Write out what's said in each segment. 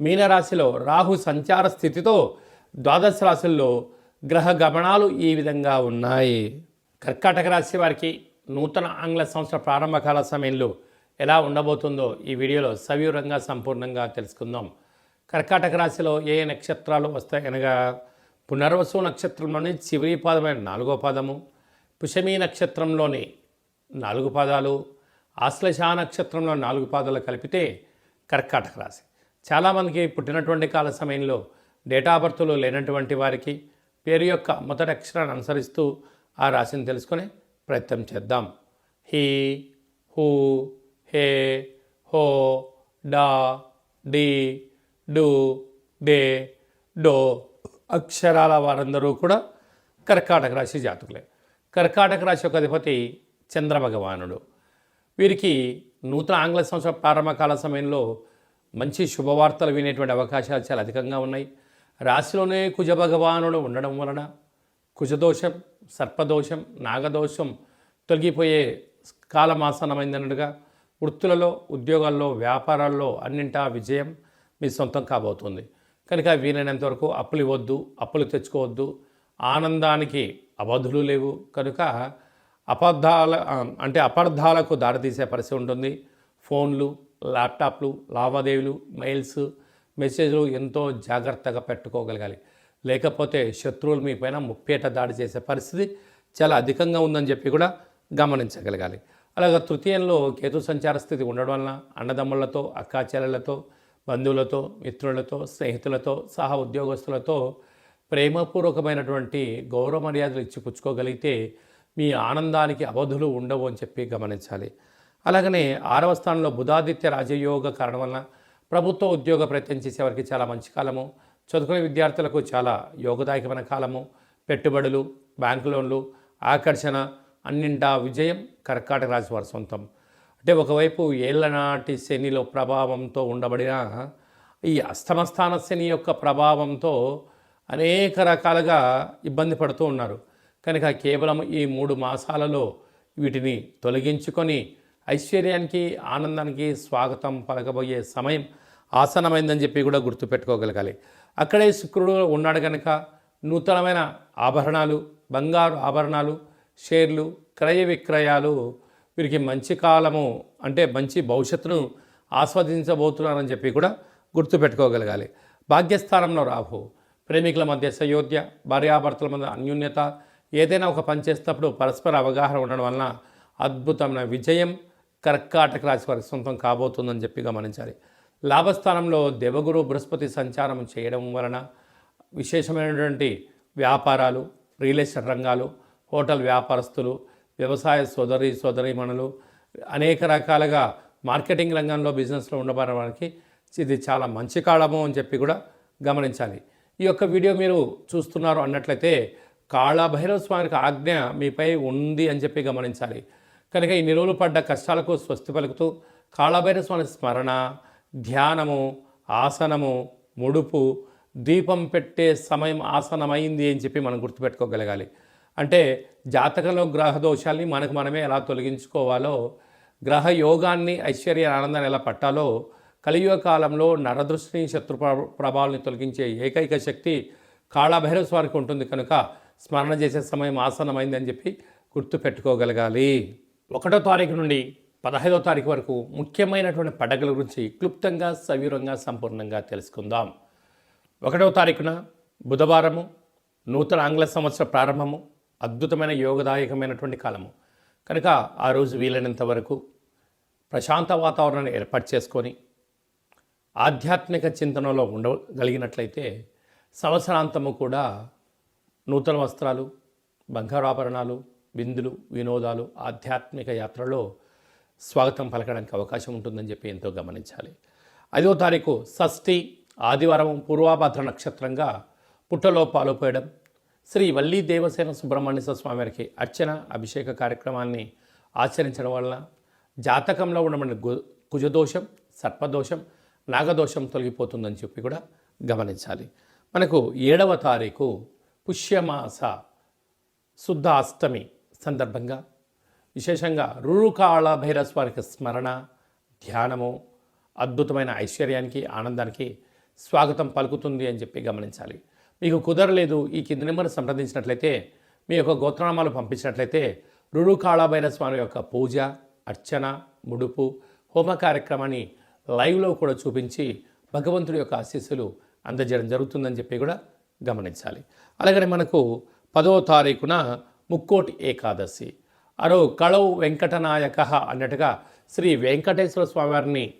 మీనరాశిలో రాహు సంచార స్థితితో ద్వాదశ రాశుల్లో గ్రహ గమనాలు ఈ విధంగా ఉన్నాయి. కర్కాటక రాశి వారికి నూతన ఆంగ్ల సంవత్సర ప్రారంభ కాల సమయంలో ఎలా ఉండబోతుందో ఈ వీడియోలో సవివరంగా సంపూర్ణంగా తెలుసుకుందాం. కర్కాటక రాశిలో ఏ ఏ నక్షత్రాలు వస్తాయి అనగా పునర్వసు నక్షత్రంలోని చివరి పాదమైన నాలుగో పాదము పుషమీ నక్షత్రంలోని నాలుగు పాదాలు ఆశ్లేష నక్షత్రంలో నాలుగు పాదాలు కలిపితే కర్కాటక రాశి. చాలామందికి పుట్టినటువంటి కాల సమయంలో డేటా బర్త్లో లేనటువంటి వారికి పేరు యొక్క మొదటి అక్షరాన్ని అనుసరిస్తూ ఆ రాశిని తెలుసుకునే ప్రయత్నం చేద్దాం. హీ హూ హే హో డా డి డు డే డో అక్షరాల వారందరూ కూడా కర్కాటక రాశి జాతకులే. కర్కాటక రాశి యొక్క అధిపతి చంద్రభగవానుడు. వీరికి నూతన ఆంగ్ల సంవత్సర ప్రారంభ కాల సమయంలో మంచి శుభవార్తలు వినేటువంటి అవకాశాలు చాలా అధికంగా ఉన్నాయి. రాశిలోనే కుజ భగవానుడు ఉండడం వలన కుజదోషం సర్పదోషం నాగదోషం తొలగిపోయే కాలమాసనమైందన్నట్టుగా వృత్తులలో ఉద్యోగాల్లో వ్యాపారాల్లో అన్నింటా విజయం మీ సొంతం కాబోతుంది. కనుక వీలైనంత వరకు అప్పులు ఇవ్వద్దు అప్పులు తెచ్చుకోవద్దు. ఆనందానికి అవధులు లేవు. కనుక అబద్ధాల అంటే అపార్థాలకు దారితీసే పరిస్థితి ఉంటుంది. ఫోన్లు ల్యాప్టాప్లు లావాదేవీలు మెయిల్స్ మెసేజ్లు ఎంతో జాగ్రత్తగా పెట్టుకోగలగాలి. లేకపోతే శత్రువులు మీ పైన ముప్పేట దాడి చేసే పరిస్థితి చాలా అధికంగా ఉందని చెప్పి కూడా గమనించగలగాలి. అలాగే తృతీయంలో కేతు సంచార స్థితి ఉండడం వలన అన్నదమ్ములతో అక్కాచెల్లెలతో బంధువులతో మిత్రులతో స్నేహితులతో సహా ఉద్యోగస్తులతో ప్రేమపూర్వకమైనటువంటి గౌరవ మర్యాదలు ఇచ్చి పుచ్చుకోగలిగితే మీ ఆనందానికి అవధులు ఉండవు అని చెప్పి గమనించాలి. అలాగనే ఆరవ స్థానంలో బుధాదిత్య రాజయోగ కారణం వలన ప్రభుత్వ ఉద్యోగ ప్రయత్నం చేసేవారికి చాలా మంచి కాలము. చదువుకునే విద్యార్థులకు చాలా యోగదాయకమైన కాలము. పెట్టుబడులు బ్యాంకు లోన్లు ఆకర్షణ అన్నింటా విజయం కర్కాటక రాశి వారి సొంతం. అంటే ఒకవైపు ఏళ్ళనాటి శనిలో ప్రభావంతో ఉండబడిన ఈ అష్టమస్థాన శని యొక్క ప్రభావంతో అనేక రకాలుగా ఇబ్బంది పడుతూ ఉన్నారు. కనుక కేవలం ఈ మూడు మాసాలలో వీటిని తొలగించుకొని ఐశ్వర్యానికి ఆనందానికి స్వాగతం పలకబోయే సమయం ఆసనమైందని చెప్పి కూడా గుర్తుపెట్టుకోగలగాలి. అక్కడే శుక్రుడు ఉన్నాడు కనుక నూతనమైన ఆభరణాలు బంగారు ఆభరణాలు షేర్లు క్రయ విక్రయాలు వీరికి మంచి కాలము అంటే మంచి భవిష్యత్తును ఆస్వాదించబోతున్నారని చెప్పి కూడా గుర్తుపెట్టుకోగలగాలి. భాగ్యస్థానంలో రాహు ప్రేమికుల మధ్య సయోధ్య భార్యాభర్తల మధ్య అన్యోన్యత ఏదైనా ఒక పని చేసేటప్పుడు పరస్పర అవగాహన ఉండడం వలన అద్భుతమైన విజయం కర్కాటక రాశి వారికి సొంతం కాబోతుందని చెప్పి గమనించాలి. లాభస్థానంలో దేవగురు బృహస్పతి సంచారం చేయడం వలన విశేషమైనటువంటి వ్యాపారాలు రియల్ ఎస్టేట్ రంగాలు హోటల్ వ్యాపారస్తులు వ్యవసాయ సోదరి సోదరిమణులు అనేక రకాలుగా మార్కెటింగ్ రంగంలో బిజినెస్లో ఉండబడిన వారికి ఇది చాలా మంచి కాలము అని చెప్పి కూడా గమనించాలి. ఈ యొక్క వీడియో మీరు చూస్తున్నారు అన్నట్లయితే కాళభైరవ స్వామికి ఆజ్ఞ మీపై ఉంది అని చెప్పి గమనించాలి. కనుక ఈ రోజులు పడ్డ కష్టాలకు స్వస్తి పలుకుతూ కాళభైరవ స్వామి స్మరణ ధ్యానము ఆసనము ముడుపు దీపం పెట్టే సమయం ఆసనమైంది అని చెప్పి మనం గుర్తుపెట్టుకోగలగాలి. అంటే జాతకంలో గ్రహ దోషాల్ని మనకు మనమే ఎలా తొలగించుకోవాలో గ్రహ యోగాన్ని ఐశ్వర్య ఆనందాన్ని ఎలా పట్టాలో కలియుగ కాలంలో నరదృష్టిని శత్రు ప్రభావాలని తొలగించే ఏకైక శక్తి కాళభైరవ స్వామికి ఉంటుంది. కనుక స్మరణ చేసే సమయం ఆసనమైంది అని చెప్పి గుర్తుపెట్టుకోగలగాలి. ఒకటో తారీఖు నుండి పదహైదో తారీఖు వరకు ముఖ్యమైనటువంటి పండగల గురించి క్లుప్తంగా సవివరంగా సంపూర్ణంగా తెలుసుకుందాం. ఒకటవ తారీఖున బుధవారము నూతన ఆంగ్ల సంవత్సర ప్రారంభము అద్భుతమైన యోగదాయకమైనటువంటి కాలము. కనుక ఆ రోజు వీలైనంత వరకు ప్రశాంత వాతావరణాన్ని ఏర్పాటు చేసుకొని ఆధ్యాత్మిక చింతనలో ఉండగలిగినట్లయితే సంవత్సరాంతము కూడా నూతన వస్త్రాలు బంగారాభరణాలు విందులు వినోదాలు ఆధ్యాత్మిక యాత్రలో స్వాగతం పలకడానికి అవకాశం ఉంటుందని చెప్పి ఎంతో గమనించాలి. ఐదో తారీఖు షష్ఠి ఆదివారం పూర్వాభద్ర నక్షత్రంగా పుట్టలో పాలుపోయడం శ్రీ వల్లీ దేవసేన సుబ్రహ్మణ్య స్వామివారికి అర్చన అభిషేక కార్యక్రమాన్ని ఆచరించడం వలన జాతకంలో ఉన్న కుజదోషం సర్పదోషం నాగదోషం తొలగిపోతుందని చెప్పి కూడా గమనించాలి. మనకు ఏడవ తారీఖు పుష్యమాస శుద్ధ అష్టమి సందర్భంగా విశేషంగా రురుకాళ భైరస్వామికి స్మరణ ధ్యానము అద్భుతమైన ఐశ్వర్యానికి ఆనందానికి స్వాగతం పలుకుతుంది అని చెప్పి గమనించాలి. మీకు కుదరలేదు ఈ కింది నెంబర్ను సంప్రదించినట్లయితే మీ యొక్క గోత్రనామాలు పంపించినట్లయితే రురుకాళ భైరస్వామి యొక్క పూజ అర్చన ముడుపు హోమ కార్యక్రమాన్ని లైవ్లో కూడా చూపించి భగవంతుడి యొక్క ఆశీస్సులు అందజేయడం జరుగుతుందని చెప్పి కూడా గమనించాలి. అలాగనే మనకు పదవ తారీఖున ముక్కోటి ఏకాదశి. అరో కళౌ వెంకటనాయక అన్నట్టుగా శ్రీ వెంకటేశ్వర స్వామివారిని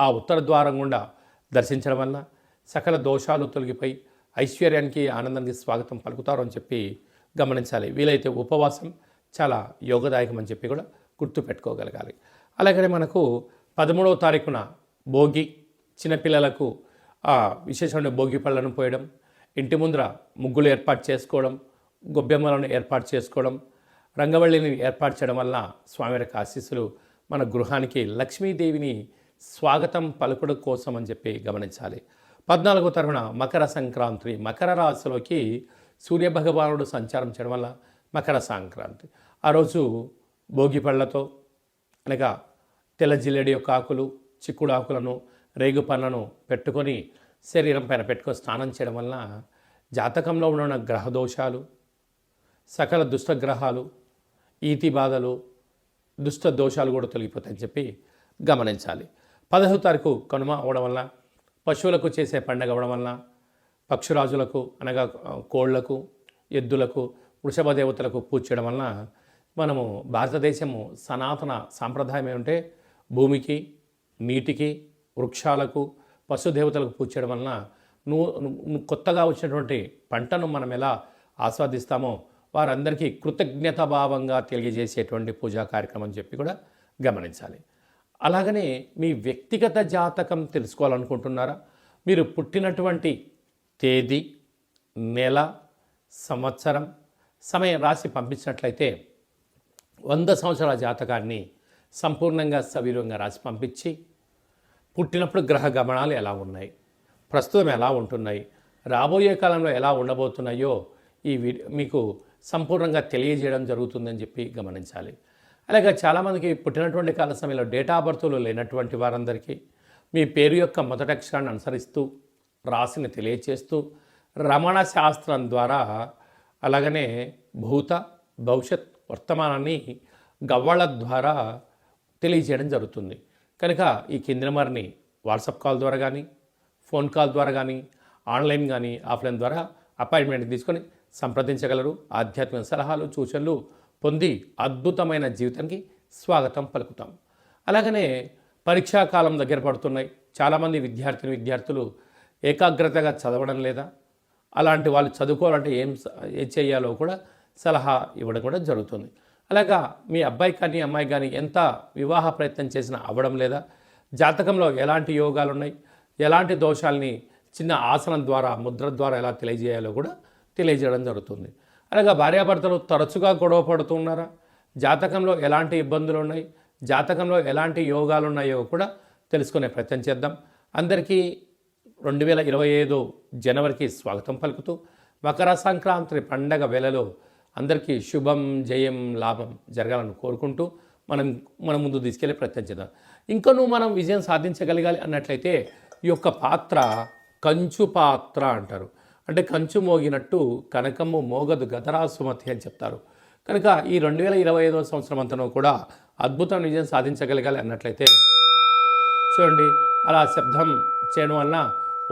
ఆ ఉత్తర ద్వారం గుండా దర్శించడం వల్ల సకల దోషాలు తొలగిపోయి ఐశ్వర్యానికి ఆనందానికి స్వాగతం పలుకుతారు అని చెప్పి గమనించాలి. వీలైతే ఉపవాసం చాలా యోగదాయకం అని చెప్పి కూడా గుర్తుపెట్టుకోగలగాలి. అలాగనే మనకు పదమూడవ తారీఖున భోగి చిన్నపిల్లలకు ఆ విశేషమైన భోగి పళ్ళను పోయడం ఇంటి ముందర ముగ్గులు ఏర్పాటు చేసుకోవడం గొబ్బెమ్మలను ఏర్పాటు చేసుకోవడం రంగవల్లిని ఏర్పాటు చేయడం వల్ల స్వామివారికి ఆశీస్సులు. మన గృహానికి లక్ష్మీదేవిని స్వాగతం పలుకుడు కోసం అని చెప్పి గమనించాలి. పద్నాలుగో తరఫున మకర సంక్రాంతి మకర రాశిలోకి సూర్యభగవానుడు సంచారం చేయడం వల్ల మకర సంక్రాంతి. ఆ రోజు భోగి పళ్ళతో అనగా తెల్ల జిల్లెడి యొక్క ఆకులు చిక్కుడు ఆకులను రేగు పళ్ళను పెట్టుకొని శరీరం పైన పెట్టుకొని స్నానం చేయడం వలన జాతకంలో ఉన్న గ్రహ దోషాలు సకల దుష్టగ్రహాలు ఈతి బాధలు దుష్ట దోషాలు కూడా తొలగిపోతాయని చెప్పి గమనించాలి. పదహో తారీఖు కనుమ అవడం వల్ల పశువులకు చేసే పండగ అవడం వల్ల పక్షురాజులకు అనగా కోళ్ళకు ఎద్దులకు వృషభ దేవతలకు పూజ చేయడం వలన మనము భారతదేశము సనాతన సాంప్రదాయం ఏమంటే భూమికి నీటికి వృక్షాలకు పశుదేవతలకు పూజ చేయడం వలన నువ్వు కొత్తగా వచ్చినటువంటి పంటను మనం ఎలా ఆస్వాదిస్తామో వారందరికీ కృతజ్ఞత భావంగా తెలియజేసేటువంటి పూజా కార్యక్రమం అని చెప్పి కూడా గమనించాలి. అలాగనే మీ వ్యక్తిగత జాతకం తెలుసుకోవాలనుకుంటున్నారా? మీరు పుట్టినటువంటి తేదీ నెల సంవత్సరం సమయం రాసి పంపించినట్లయితే వంద సంవత్సరాల జాతకాన్ని సంపూర్ణంగా సవీరంగా రాసి పంపించి పుట్టినప్పుడు గ్రహ గమనాలు ఎలా ఉన్నాయి? ప్రస్తుతం ఎలా ఉంటున్నాయి? రాబోయే కాలంలో ఎలా ఉండబోతున్నాయో ఈ వీడియో మీకు సంపూర్ణంగా తెలియజేయడం జరుగుతుందని చెప్పి గమనించాలి. అలాగే చాలామందికి పుట్టినటువంటి కాల సమయంలో డేటా బర్త్లు లేనటువంటి వారందరికీ మీ పేరు యొక్క మొదటి అక్షరాన్ని అనుసరిస్తూ రాశిని తెలియచేస్తూ రమణ శాస్త్రం ద్వారా అలాగనే భూత భవిష్యత్ వర్తమానాన్ని గవ్వళ ద్వారా తెలియజేయడం జరుగుతుంది. కనుక ఈ కింది నెంబర్ని వాట్సాప్ కాల్ ద్వారా కానీ ఫోన్ కాల్ ద్వారా కానీ ఆన్లైన్ కానీ ఆఫ్లైన్ ద్వారా అపాయింట్మెంట్ తీసుకొని సంప్రదించగలరు. ఆధ్యాత్మిక సలహాలు సూచనలు పొంది అద్భుతమైన జీవితానికి స్వాగతం పలుకుతాం. అలాగనే పరీక్షా కాలం దగ్గర పడుతున్నాయి. చాలామంది విద్యార్థిని విద్యార్థులు ఏకాగ్రతగా చదవడం లేదా అలాంటి వాళ్ళు చదువుకోవాలంటే ఏం ఏం చేయాలో కూడా సలహా ఇవ్వడం కూడా జరుగుతుంది. అలాగా మీ అబ్బాయి కానీ అమ్మాయి కానీ ఎంత వివాహ ప్రయత్నం చేసినా అవ్వడం లేదా జాతకంలో ఎలాంటి యోగాలు ఉన్నాయి ఎలాంటి దోషాల్ని చిన్న ఆసనం ద్వారా ముద్ర ద్వారా ఎలా తెలియజేయాలో కూడా తెలియజేయడం జరుగుతుంది. అలాగే భార్యాభర్తలు తరచుగా గొడవ పడుతున్నారా? జాతకంలో ఎలాంటి ఇబ్బందులు ఉన్నాయి? జాతకంలో ఎలాంటి యోగాలు ఉన్నాయో కూడా తెలుసుకునే ప్రయత్నం చేద్దాం. అందరికీ రెండు వేల ఇరవై ఐదు జనవరికి స్వాగతం పలుకుతూ మకర సంక్రాంతి పండగ వేళలో అందరికీ శుభం జయం లాభం జరగాలని కోరుకుంటూ మనం మన ముందు తీసుకెళ్ళి ప్రయత్నం చేద్దాం. ఇంకనూ మనం విజయం సాధించగలగాలి అన్నట్లయితే ఈ యొక్క పాత్ర కంచు పాత్ర అంటారు. అంటే కంచు మోగినట్టు కనకము మోగదు గదరా సుమతి అని చెప్తారు. కనుక ఈ రెండు వేల ఇరవై ఐదవ సంవత్సరం అంతనూ కూడా అద్భుతం విజయం సాధించగలగాలి అన్నట్లయితే చూడండి అలా శబ్దం చేయడం వలన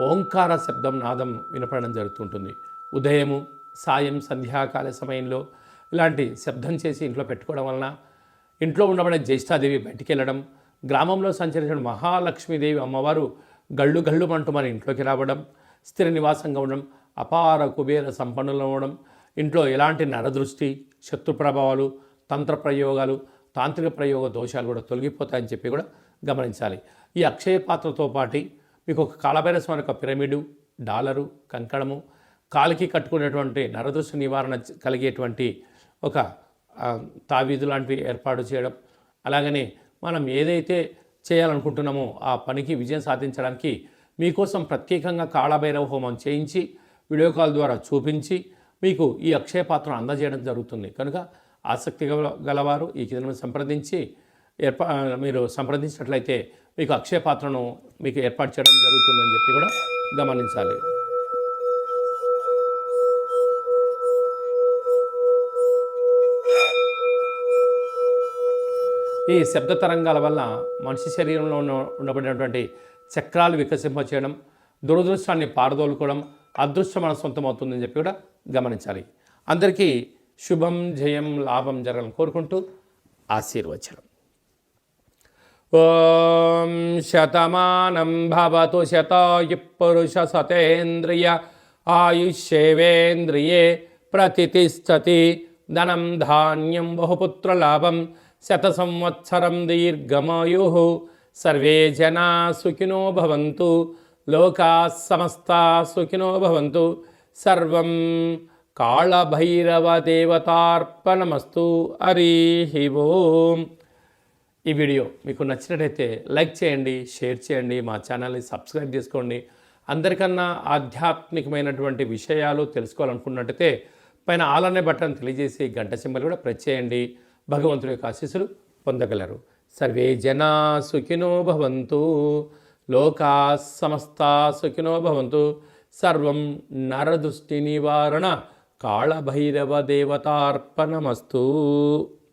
ఓంకార శబ్దం నాదం వినపడడం జరుగుతుంటుంది. ఉదయము సాయం సంధ్యాకాల సమయంలో ఇలాంటి శబ్దం చేసి ఇంట్లో పెట్టుకోవడం వలన ఇంట్లో ఉండబడే జ్యేష్ఠాదేవి బయటికి వెళ్ళడం గ్రామంలో సంచరించిన మహాలక్ష్మీదేవి అమ్మవారు గళ్ళు గళ్ళు అంటూ మన ఇంట్లోకి రావడం స్థిర నివాసంగా ఉండడం అపార కుబేర సంపన్నులు అవ్వడం ఇంట్లో ఎలాంటి నరదృష్టి శత్రు ప్రభావాలు తంత్ర ప్రయోగాలు తాంత్రిక ప్రయోగ దోషాలు కూడా తొలగిపోతాయని చెప్పి కూడా గమనించాలి. ఈ అక్షయ పాత్రతో పాటు మీకు ఒక కాలభైరస్వామి యొక్క పిరమిడు డాలరు కంకణము కాలికి కట్టుకునేటువంటి నరదృష్టి నివారణ కలిగేటువంటి ఒక తావీదు లాంటివి ఏర్పాటు చేయడం అలాగనే మనం ఏదైతే చేయాలనుకుంటున్నామో ఆ పనికి విజయం సాధించడానికి మీకోసం ప్రత్యేకంగా కాళభైరవ హోమం చేయించి వీడియో కాల్ ద్వారా చూపించి మీకు ఈ అక్షయ పాత్రను అందజేయడం జరుగుతుంది. కనుక ఆసక్తి గల గలవారు ఈ కింద సంప్రదించి ఏర్పా మీరు సంప్రదించినట్లయితే మీకు అక్షయ పాత్రను మీకు ఏర్పాటు చేయడం జరుగుతుందని చెప్పి కూడా గమనించాలి. ఈ శబ్ద తరంగాల వల్ల మనిషి శరీరంలో ఉన్న ఉండబడినటువంటి చక్రాలు వికసింప చేయడం దురదృష్టాన్ని పారదోలుకోవడం అదృష్టం మన సొంతమవుతుందని చెప్పి కూడా గమనించాలి. అందరికీ శుభం జయం లాభం జరగాలని కోరుకుంటూ ఆశీర్వచనం. ఓం శతమానం భవతు శతాయు పురుష సతేంద్రియ ఆయుష్యేవేంద్రియే ప్రతిష్టతి ధనం ధాన్యం బహుపుత్రలాభం శత సంవత్సరం దీర్ఘమాయు. సర్వే జనా సుఖినో భవంతు. లోకా సమస్తా సుఖినో భవంతు. సర్వం కాళభైరవ దేవతార్పణమస్తు హరి ఓం. ఈ వీడియో మీకు నచ్చినట్టయితే లైక్ చేయండి షేర్ చేయండి మా ఛానల్ని సబ్స్క్రైబ్ చేసుకోండి. అందరికన్నా ఆధ్యాత్మికమైనటువంటి విషయాలు తెలుసుకోవాలనుకున్నట్టయితే పైన ఆలనే బటన్ తెలియజేసి గంట సింబల్ కూడా ప్రెస్ చేయండి. భగవంతుడి యొక్క ఆశీస్సులు పొందగలరు. సర్వే జనా సుఖినో భవంతు. లోకా సమస్తా సుఖినో భవంతు. సర్వం నరదృష్టి నివారణ. కాళభైరవ దేవతార్పణమస్తు.